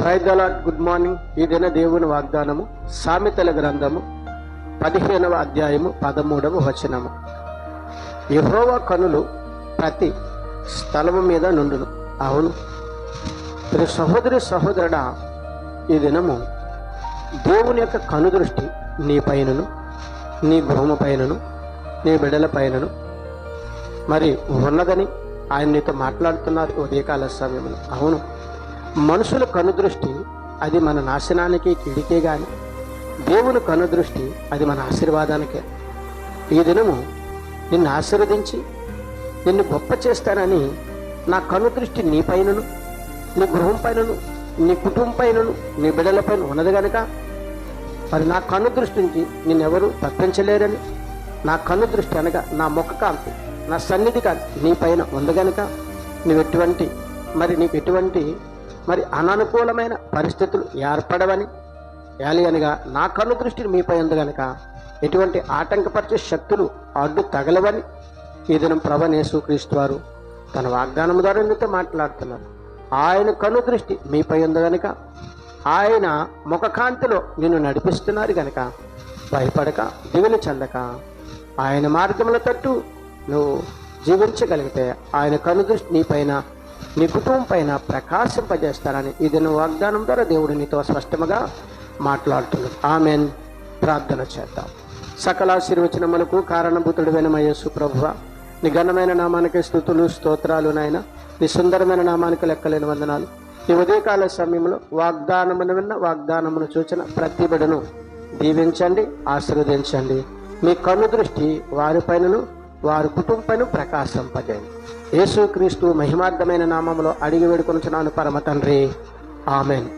ప్రైదలా good morning ఈ దిన దేవుని వాగ్దానము సామెతల గ్రంథము పదిహేనవ అధ్యాయము పదమూడవ వచనము. యహోవ కనులు ప్రతి స్థలము మీద నుండును. అవును. ప్రతి సహోదరి సహోదరుడా ఈ దినము దేవుని యొక్క కనుదృష్టి నీ పైనను నీ గృహము పైనను నీ బిడ్డల పైనను. మరి ఉన్నదని ఆయన నీతో మాట్లాడుతున్నారు ఉదయకాల సమయంలో అవును. మనుషుల కనుదృష్టి అది మన నాశనానికి కిడికే గాని. దేవుని కనుదృష్టి అది మన ఆశీర్వాదానికే. ఈ దినము నిన్ను ఆశీర్వదించి నిన్ను గొప్ప చేస్తానని నా కనుదృష్టి నీ పైనను నీ గృహం పైనను నీ కుటుంబం పైనను నీ బిడ్డల పైన ఉన్నది కనుక మరి నా కన్ను దృష్టి నుంచి నిన్నెవరు తప్పించలేరని నా కన్ను దృష్టి అనగా నా ముఖ కాంతి నా సన్నిధి కాంతి నీ పైన ఉంది గనుక నువ్వు ఎటువంటి మరి నీకు ఎటువంటి మరి అననుకూలమైన పరిస్థితులు ఏర్పడవని. యాలి అనగా నా కన్ను దృష్టిని మీపై ఉంది గనుక ఎటువంటి ఆటంకపరిచే శక్తులు అడ్డు తగలవని. ఈ దినం వారు తన వాగ్దానం ద్వారా మీతో మాట్లాడుతున్నారు. ఆయన కను దృష్టి మీపై ఉంది గనుక ఆయన ముఖకాంతిలో నిన్ను నడిపిస్తున్నారు గనక భయపడక దిగులు చెందక ఆయన మార్గముల తట్టు నువ్వు జీవించగలిగితే ఆయన కను దృష్టి నీపైన నీ కుటుంబం పైన ప్రకాశింపజేస్తారని ఇది వాగ్దానం ద్వారా దేవుడు నీతో స్పష్టముగా మాట్లాడుతున్నాడు. ఆమెన్. ప్రార్థన చేద్దాం. సకల ఆశీర్వచనములకు కారణభూతుడు వెనమయ్యసు ప్రభువ నీ ఘనమైన నామానికి స్థుతులు స్తోత్రాలు నాయన నీ సుందరమైన నామానికి లెక్కలేని వందనాలు. ఈ ఉదయకాల సమయంలో వాగ్దానమును విన్న వాగ్దానమును చూచిన ప్రతిబడను దీవించండి ఆశీర్వదించండి. మీ కన్ను దృష్టి వారిపైనను వారి కుటుంబను ప్రకాశింపజేయండి యేసుక్రీస్తు మహిమార్థమైన నామంలో అడిగి వేడుకొనుచున్నాను పరమ తండ్రి ఆమెన్.